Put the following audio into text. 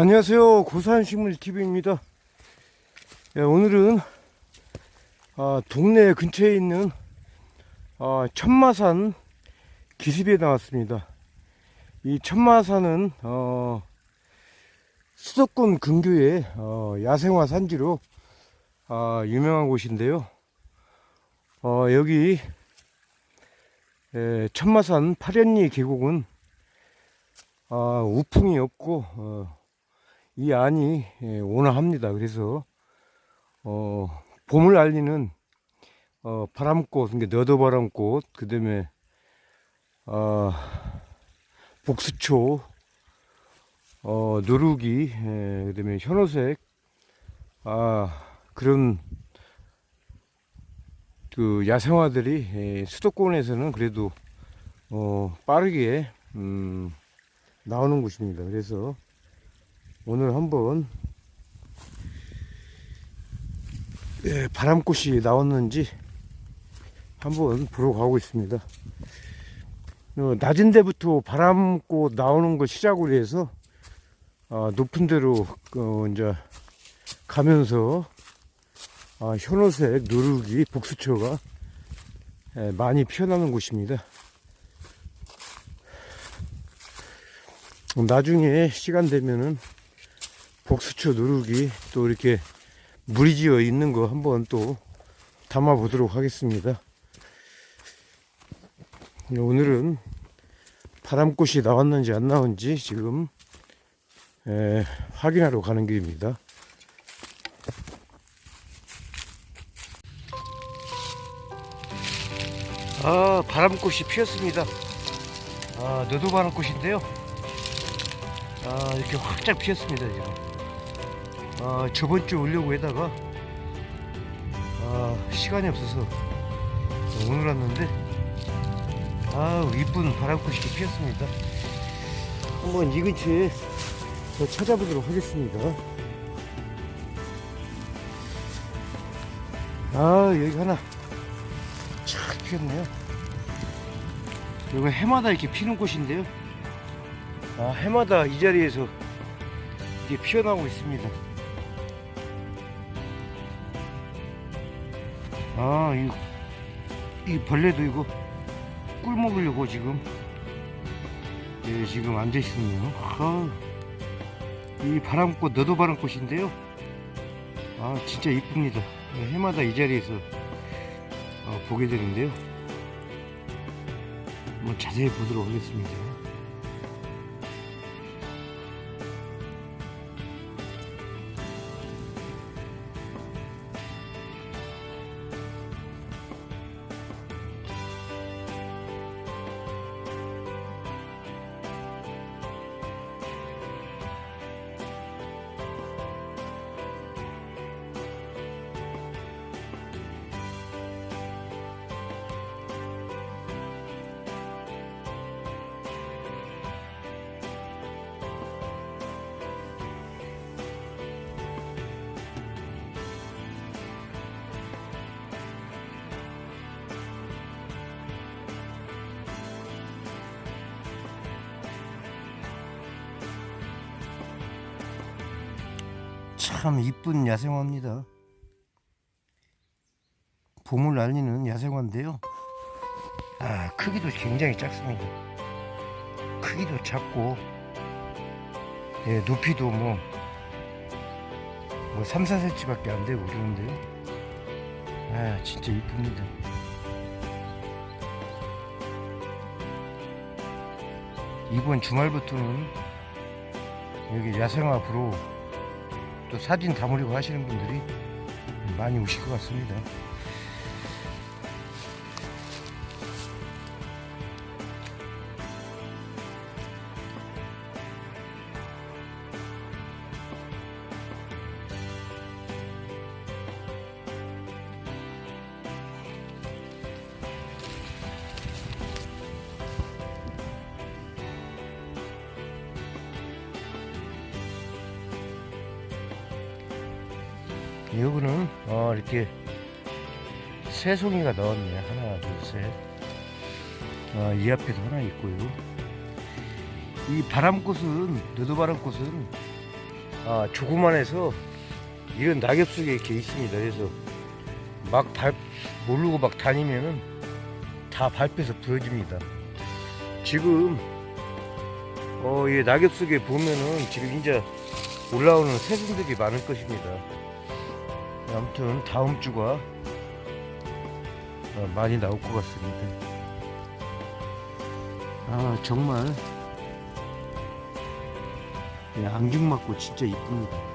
안녕하세요. 고산식물TV입니다. 예, 오늘은 아, 동네 근처에 있는 아, 천마산 기습에 나왔습니다. 이 천마산은 어, 수도권 근교의 어, 야생화 산지로 아, 유명한 곳인데요. 어, 여기 예, 천마산 파련리 계곡은 아, 우풍이 없고 어, 이 안이 예, 온화합니다. 그래서 어, 봄을 알리는 어, 바람꽃, 그러니까 너도바람꽃, 그다음에 어, 복수초, 어, 누룩이, 예, 그다음에 현호색, 아 그런 그 야생화들이 예, 수도권에서는 그래도 어, 빠르게 음, 나오는 곳입니다. 그래서 오늘 한번 예, 바람꽃이 나왔는지 한번 보러 가고 있습니다. 어, 낮은 데부터 바람꽃 나오는 걸 시작으로 해서 아, 높은 데로 어, 이제 가면서 아, 현호색 누룩이 복수초가 예, 많이 피어나는 곳입니다. 어, 나중에 시간 되면은 복수초 누룩이 또 이렇게 물이 지어 있는 거 한번 또 담아 보도록 하겠습니다. 예, 오늘은 바람꽃이 나왔는지 안 나온지 지금 에, 확인하러 가는 길입니다. 아 바람꽃이 피었습니다. 아 너도 바람꽃인데요. 아 이렇게 활짝 피었습니다 지금. 아 저번 주 오려고 해다가 아 시간이 없어서 오늘 왔는데 아 이쁜 바람꽃이 피었습니다. 한번 이 근처에 더 찾아보도록 하겠습니다. 아 여기 하나 촥 피었네요. 여기 해마다 이렇게 피는 곳인데요. 아 해마다 이 자리에서 이게 피어나고 있습니다. 아, 이, 이 벌레도 이거 꿀 먹으려고 지금, 예, 지금 앉아 있었네요. 아, 이 바람꽃, 너도 바람꽃인데요. 아, 진짜 이쁩니다. 예, 해마다 이 자리에서 어, 보게 되는데요. 한번 자세히 보도록 하겠습니다. 참 이쁜 야생화입니다. 봄을 알리는 야생화인데요. 아, 크기도 굉장히 작습니다. 크기도 작고, 예, 높이도 뭐, 뭐 3, 4cm밖에 안 되고 그러는데요. 아, 진짜 이쁩니다. 이번 주말부터는 여기 야생화 보러 또 사진 담으려고 하시는 분들이 많이 오실 것 같습니다. 여기는 어, 이렇게 새 송이가 나왔네요. 하나, 둘, 셋. 아, 이 앞에도 하나 있고요. 이 바람꽃은 너도바람꽃은 아, 조그만해서 이런 낙엽 속에 이렇게 있습니다. 그래서 막 발, 모르고 막 다니면은 다 밟혀서 부러집니다. 지금, 어, 이 낙엽 속에 보면은 지금 이제 올라오는 새순들이 많을 것입니다. 아무튼 다음 주가 어, 많이 나올 것 같습니다. 아, 정말 이 앙증맞고 진짜 이쁩니다.